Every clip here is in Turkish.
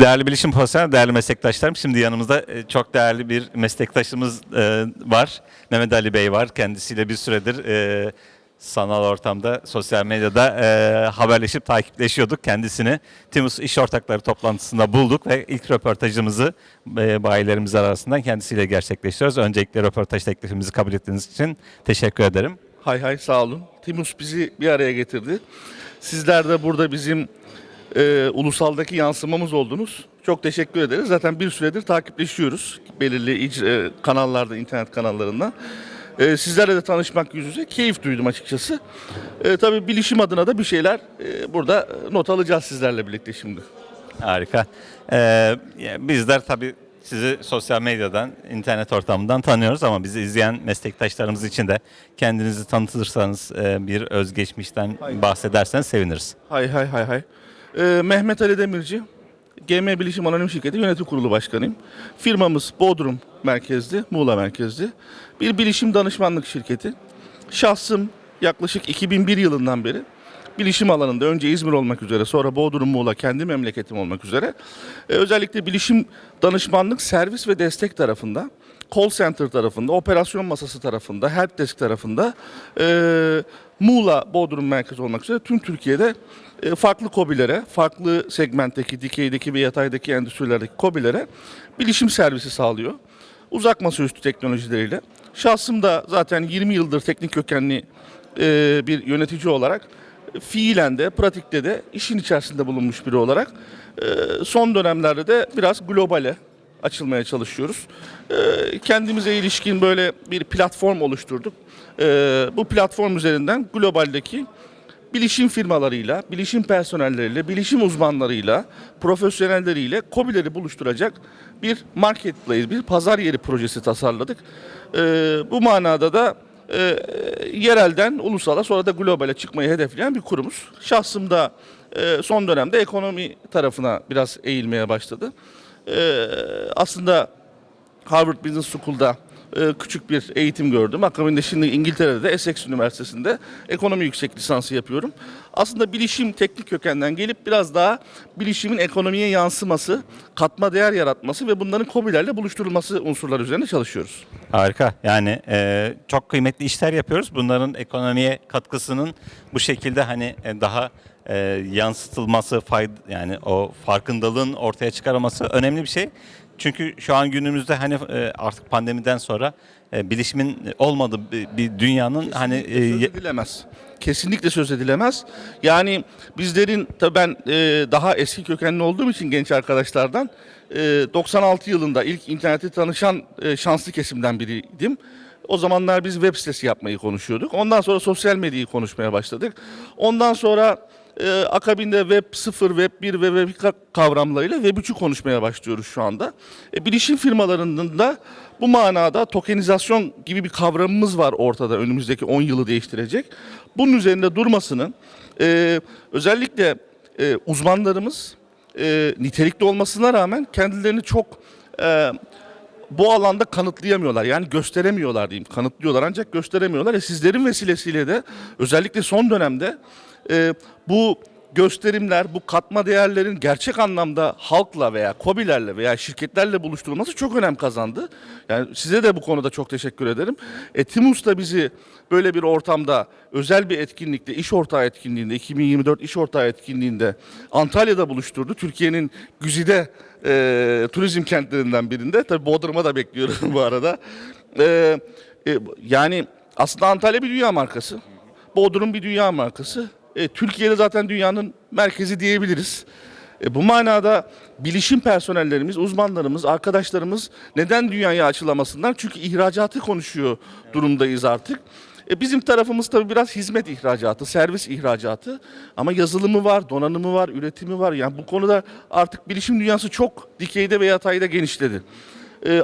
Değerli bilişim profesyonel, değerli meslektaşlarım. Şimdi yanımızda e, çok değerli bir meslektaşımız e, var. Mehmet Ali Bey var. Kendisiyle bir süredir e, sanal ortamda, sosyal medyada e, haberleşip takipleşiyorduk. Kendisini Timus İş Ortakları toplantısında bulduk ve ilk röportajımızı bayilerimiz arasından kendisiyle gerçekleştiriyoruz. Öncelikle röportaj teklifimizi kabul ettiğiniz için teşekkür ederim. Hay hay sağ olun. Timus bizi bir araya getirdi. Sizler de burada bizim e, ulusaldaki yansımamız oldunuz. Çok teşekkür ederiz. Zaten bir süredir takipleşiyoruz. Belirli icra- e, kanallarda, internet kanallarında. E, sizlerle de tanışmak yüz yüze keyif duydum açıkçası. E, tabii bilişim adına da bir şeyler e, burada not alacağız sizlerle birlikte şimdi. Harika. Ee, bizler tabii sizi sosyal medyadan, internet ortamından tanıyoruz ama bizi izleyen meslektaşlarımız için de kendinizi tanıtırsanız, e, bir özgeçmişten bahsederseniz seviniriz. Hay hay hay hay. Ee, Mehmet Ali Demirci, GM Bilişim Anonim Şirketi Yönetim Kurulu Başkanıyım. Firmamız Bodrum merkezli, Muğla merkezli. Bir bilişim danışmanlık şirketi. Şahsım yaklaşık 2001 yılından beri bilişim alanında önce İzmir olmak üzere sonra Bodrum, Muğla kendi memleketim olmak üzere e, özellikle bilişim danışmanlık, servis ve destek tarafında call center tarafında, operasyon masası tarafında, helpdesk tarafında e, Muğla, Bodrum merkez olmak üzere tüm Türkiye'de farklı kobilere, farklı segmentteki, dikeydeki ve yataydaki endüstrilerdeki kobilere bilişim servisi sağlıyor. Uzak masaüstü teknolojileriyle. Şahsım da zaten 20 yıldır teknik kökenli e, bir yönetici olarak fiilen de, pratikte de işin içerisinde bulunmuş biri olarak e, son dönemlerde de biraz globale açılmaya çalışıyoruz. E, kendimize ilişkin böyle bir platform oluşturduk. E, bu platform üzerinden globaldeki bilişim firmalarıyla, bilişim personelleriyle, bilişim uzmanlarıyla, profesyonelleriyle COBİ'leri buluşturacak bir marketplace, bir pazar yeri projesi tasarladık. Ee, bu manada da e, yerelden ulusala sonra da globale çıkmayı hedefleyen bir kurumuz. Şahsım da e, son dönemde ekonomi tarafına biraz eğilmeye başladı. Ee, aslında Harvard Business School'da e, küçük bir eğitim gördüm. Akabinde şimdi İngiltere'de de Essex Üniversitesi'nde ekonomi yüksek lisansı yapıyorum. Aslında bilişim teknik kökenden gelip biraz daha bilişimin ekonomiye yansıması, katma değer yaratması ve bunların KOBİ'lerle buluşturulması unsurlar üzerine çalışıyoruz. Harika. Yani e, çok kıymetli işler yapıyoruz. Bunların ekonomiye katkısının bu şekilde hani e, daha e, yansıtılması, fayda, yani o farkındalığın ortaya çıkarılması önemli bir şey. Çünkü şu an günümüzde hani e, artık pandemiden sonra e, bilişimin olmadığı bir, dünyanın hani e, söz edilemez. Kesinlikle söz edilemez. Yani bizlerin tabii ben daha eski kökenli olduğum için genç arkadaşlardan e, 96 yılında ilk interneti tanışan şanslı kesimden biriydim. O zamanlar biz web sitesi yapmayı konuşuyorduk. Ondan sonra sosyal medyayı konuşmaya başladık. Ondan sonra e, akabinde Web 0, Web 1 ve Web 2 kavramlarıyla Web 3'ü konuşmaya başlıyoruz şu anda. E, bilişim firmalarının da bu manada tokenizasyon gibi bir kavramımız var ortada önümüzdeki 10 yılı değiştirecek. Bunun üzerinde durmasının e, özellikle e, uzmanlarımız e, nitelikli olmasına rağmen kendilerini çok e, bu alanda kanıtlayamıyorlar. Yani gösteremiyorlar diyeyim. Kanıtlıyorlar ancak gösteremiyorlar. E sizlerin vesilesiyle de özellikle son dönemde e, bu gösterimler, bu katma değerlerin gerçek anlamda halkla veya kobilerle veya şirketlerle buluşturulması çok önem kazandı. Yani size de bu konuda çok teşekkür ederim. E, Timus da bizi böyle bir ortamda özel bir etkinlikte, iş ortağı etkinliğinde, 2024 iş ortağı etkinliğinde Antalya'da buluşturdu. Türkiye'nin güzide e, turizm kentlerinden birinde. Tabii Bodrum'a da bekliyorum bu arada. E, e, yani aslında Antalya bir dünya markası. Bodrum bir dünya markası. E, Türkiye'de zaten dünyanın merkezi diyebiliriz. E, bu manada bilişim personellerimiz, uzmanlarımız, arkadaşlarımız neden dünyaya açılamasınlar? Çünkü ihracatı konuşuyor durumdayız artık. E, bizim tarafımız tabii biraz hizmet ihracatı, servis ihracatı. Ama yazılımı var, donanımı var, üretimi var. Yani bu konuda artık bilişim dünyası çok dikeyde ve yatayda genişledi.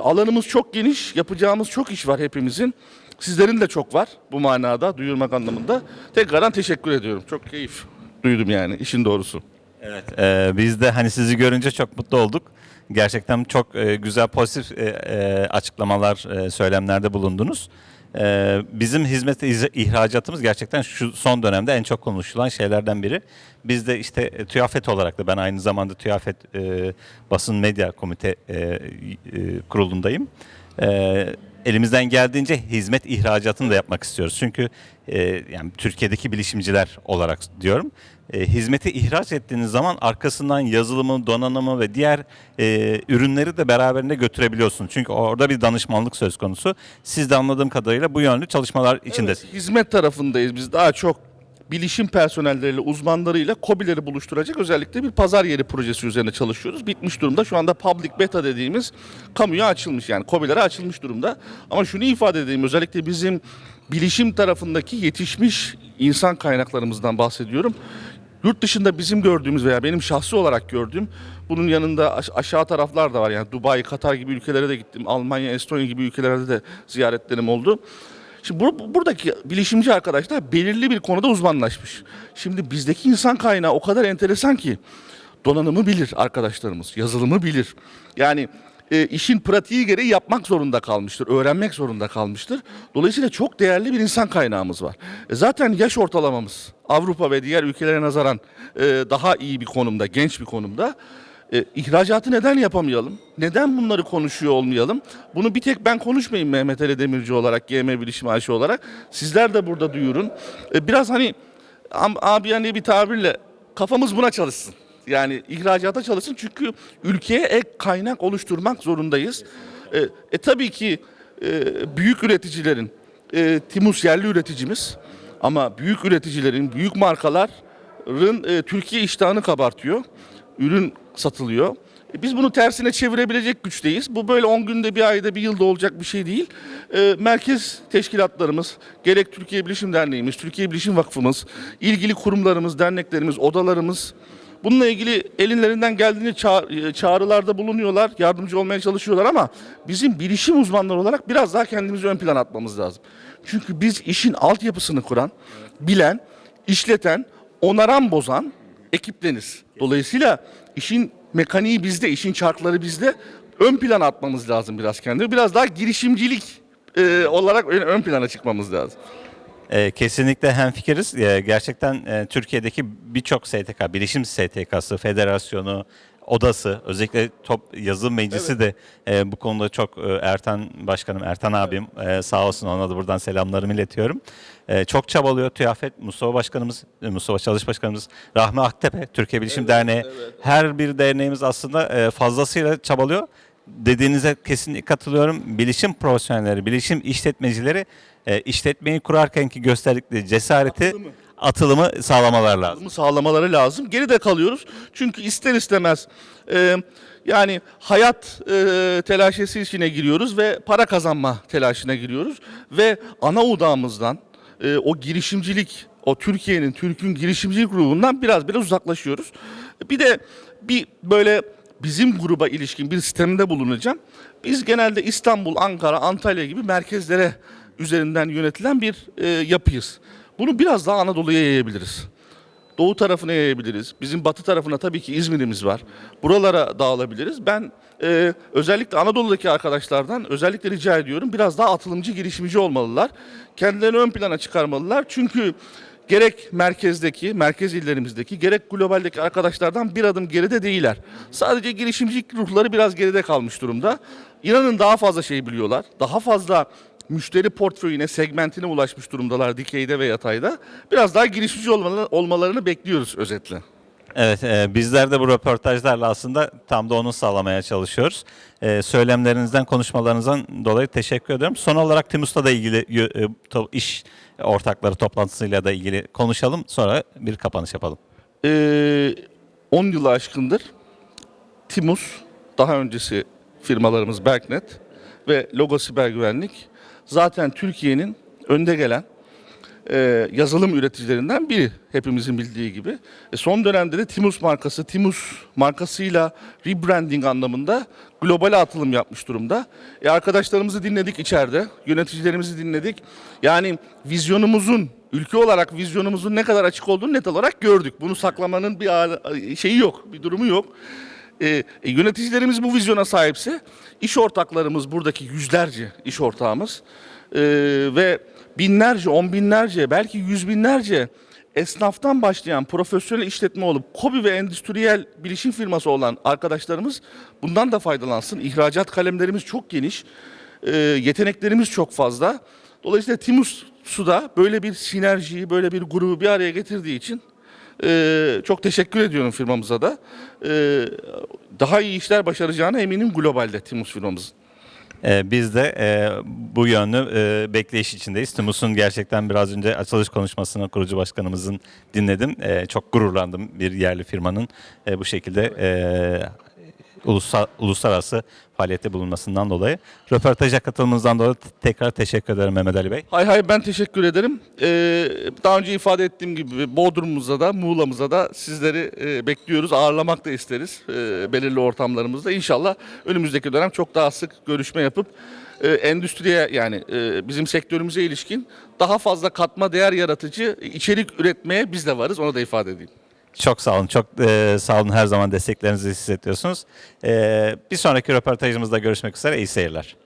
Alanımız çok geniş, yapacağımız çok iş var hepimizin. Sizlerin de çok var bu manada, duyurmak anlamında. Tekrardan teşekkür ediyorum. Çok keyif duydum yani işin doğrusu. Evet, e, biz de hani sizi görünce çok mutlu olduk. Gerçekten çok e, güzel pozitif e, e, açıklamalar, e, söylemlerde bulundunuz. Ee, bizim hizmet iz- ihracatımız gerçekten şu son dönemde en çok konuşulan şeylerden biri. Biz de işte e, TÜYAFET olarak da ben aynı zamanda TÜYAFET e, basın medya komite e, e, kurulundayım. E, elimizden geldiğince hizmet ihracatını da yapmak istiyoruz. Çünkü e, yani Türkiye'deki bilişimciler olarak diyorum. E, hizmeti ihraç ettiğiniz zaman arkasından yazılımı, donanımı ve diğer e, ürünleri de beraberinde götürebiliyorsun. Çünkü orada bir danışmanlık söz konusu. Siz de anladığım kadarıyla bu yönlü çalışmalar içindesiniz. Hizmet tarafındayız biz daha çok bilişim personelleriyle, uzmanlarıyla COBİ'leri buluşturacak özellikle bir pazar yeri projesi üzerine çalışıyoruz. Bitmiş durumda. Şu anda public beta dediğimiz kamuya açılmış yani COBİ'lere açılmış durumda. Ama şunu ifade edeyim özellikle bizim bilişim tarafındaki yetişmiş insan kaynaklarımızdan bahsediyorum. Yurt dışında bizim gördüğümüz veya benim şahsi olarak gördüğüm bunun yanında aş- aşağı taraflar da var. Yani Dubai, Katar gibi ülkelere de gittim. Almanya, Estonya gibi ülkelerde de ziyaretlerim oldu. Şimdi bu, buradaki bilişimci arkadaşlar belirli bir konuda uzmanlaşmış. Şimdi bizdeki insan kaynağı o kadar enteresan ki donanımı bilir arkadaşlarımız, yazılımı bilir. Yani e, işin pratiği gereği yapmak zorunda kalmıştır, öğrenmek zorunda kalmıştır. Dolayısıyla çok değerli bir insan kaynağımız var. E, zaten yaş ortalamamız Avrupa ve diğer ülkelere nazaran e, daha iyi bir konumda, genç bir konumda. E, ihracatı neden yapamayalım? Neden bunları konuşuyor olmayalım? Bunu bir tek ben konuşmayayım Mehmet Ali Demirci olarak, GM Bilişim AŞ olarak. Sizler de burada duyurun. E, biraz hani am, abiyane bir tabirle kafamız buna çalışsın. Yani ihracata çalışsın çünkü ülkeye ek kaynak oluşturmak zorundayız. E, e tabii ki e, büyük üreticilerin, e, Timus yerli üreticimiz ama büyük üreticilerin, büyük markaların e, Türkiye iştahını kabartıyor ürün satılıyor. E, Biz bunu tersine çevirebilecek güçteyiz. Bu böyle 10 günde, bir ayda, bir yılda olacak bir şey değil. E, merkez teşkilatlarımız, gerek Türkiye Bilişim Derneğimiz, Türkiye Bilişim Vakfımız, ilgili kurumlarımız, derneklerimiz, odalarımız bununla ilgili elinlerinden geldiğince çağ- e, çağrılarda bulunuyorlar, yardımcı olmaya çalışıyorlar ama bizim bilişim uzmanları olarak biraz daha kendimizi ön plana atmamız lazım. Çünkü biz işin altyapısını kuran, bilen, işleten, onaran bozan ekipleniz. Dolayısıyla işin mekaniği bizde, işin çarkları bizde. Ön plana atmamız lazım biraz kendini. Biraz daha girişimcilik e, olarak ön, plana çıkmamız lazım. Ee, kesinlikle hemfikiriz. Ee, gerçekten e, Türkiye'deki birçok STK, bilişim STK'sı, federasyonu, odası, özellikle top yazı meclisi de e, bu konuda çok e, Ertan Başkanım, Ertan abim e, sağ olsun ona da buradan selamlarımı iletiyorum. E, çok çabalıyor TÜYAFET, Mustafa Başkanımız, e, Mustafa Çalış Başkanımız, Rahmi Aktepe, Türkiye Bilişim Derneği. Her bir derneğimiz aslında e, fazlasıyla çabalıyor. Dediğinize kesinlikle katılıyorum. Bilişim profesyonelleri, bilişim işletmecileri e, işletmeyi kurarkenki gösterdikleri cesareti, Atılımı. sağlamalar lazım. Bunu sağlamaları lazım. Geride kalıyoruz. Çünkü ister istemez e, yani hayat e, telaşesi içine giriyoruz ve para kazanma telaşına giriyoruz. Ve ana odağımızdan e, o girişimcilik, o Türkiye'nin, Türk'ün girişimcilik ruhundan biraz biraz uzaklaşıyoruz. Bir de bir böyle bizim gruba ilişkin bir sistemde bulunacağım. Biz genelde İstanbul, Ankara, Antalya gibi merkezlere üzerinden yönetilen bir e, yapıyız. Bunu biraz daha Anadolu'ya yayabiliriz. Doğu tarafına yayabiliriz. Bizim batı tarafına tabii ki İzmir'imiz var. Buralara dağılabiliriz. Ben e, özellikle Anadolu'daki arkadaşlardan özellikle rica ediyorum biraz daha atılımcı girişimci olmalılar. Kendilerini ön plana çıkarmalılar. Çünkü gerek merkezdeki, merkez illerimizdeki, gerek globaldeki arkadaşlardan bir adım geride değiller. Sadece girişimcilik ruhları biraz geride kalmış durumda. İnanın daha fazla şey biliyorlar. Daha fazla müşteri portföyüne, segmentine ulaşmış durumdalar dikeyde ve yatayda. Biraz daha girişimci olmalarını, bekliyoruz özetle. Evet, e, bizler de bu röportajlarla aslında tam da onu sağlamaya çalışıyoruz. E, söylemlerinizden, konuşmalarınızdan dolayı teşekkür ediyorum. Son olarak Timus'ta da ilgili e, to- iş ortakları toplantısıyla da ilgili konuşalım. Sonra bir kapanış yapalım. Ee, 10 yılı aşkındır Timus, daha öncesi firmalarımız Berknet ve Logo Siber Güvenlik zaten Türkiye'nin önde gelen e, yazılım üreticilerinden biri hepimizin bildiği gibi. E, son dönemde de Timus markası, Timus markasıyla rebranding anlamında globale atılım yapmış durumda. E, arkadaşlarımızı dinledik içeride, yöneticilerimizi dinledik. Yani vizyonumuzun, ülke olarak vizyonumuzun ne kadar açık olduğunu net olarak gördük. Bunu saklamanın bir şeyi yok, bir durumu yok. E, yöneticilerimiz bu vizyona sahipse iş ortaklarımız buradaki yüzlerce iş ortağımız e, ve binlerce, on binlerce belki yüz binlerce esnaftan başlayan profesyonel işletme olup kobi ve endüstriyel bilişim firması olan arkadaşlarımız bundan da faydalansın. İhracat kalemlerimiz çok geniş, e, yeteneklerimiz çok fazla. Dolayısıyla Timus Su'da böyle bir sinerjiyi, böyle bir grubu bir araya getirdiği için e, çok teşekkür ediyorum firmamıza da. E, daha iyi işler başaracağına eminim globalde Timus firmamızın. Ee, biz de e, bu yönlü e, bekleyiş içindeyiz. Timus'un gerçekten biraz önce açılış konuşmasını kurucu başkanımızın dinledim. Çok gururlandım bir yerli firmanın e, bu şekilde e, ulusal, uluslararası faaliyette bulunmasından dolayı. Röportaja katılımınızdan dolayı tekrar teşekkür ederim Mehmet Ali Bey. Hay hay ben teşekkür ederim. Ee, daha önce ifade ettiğim gibi Bodrum'umuza da Muğla'mıza da sizleri e, bekliyoruz. Ağırlamak da isteriz e, belirli ortamlarımızda. İnşallah önümüzdeki dönem çok daha sık görüşme yapıp e, endüstriye yani e, bizim sektörümüze ilişkin daha fazla katma değer yaratıcı içerik üretmeye biz de varız. Onu da ifade edeyim. Çok sağ olun. Çok e, sağ olun. Her zaman desteklerinizi hissediyorsunuz. E, bir sonraki röportajımızda görüşmek üzere. İyi seyirler.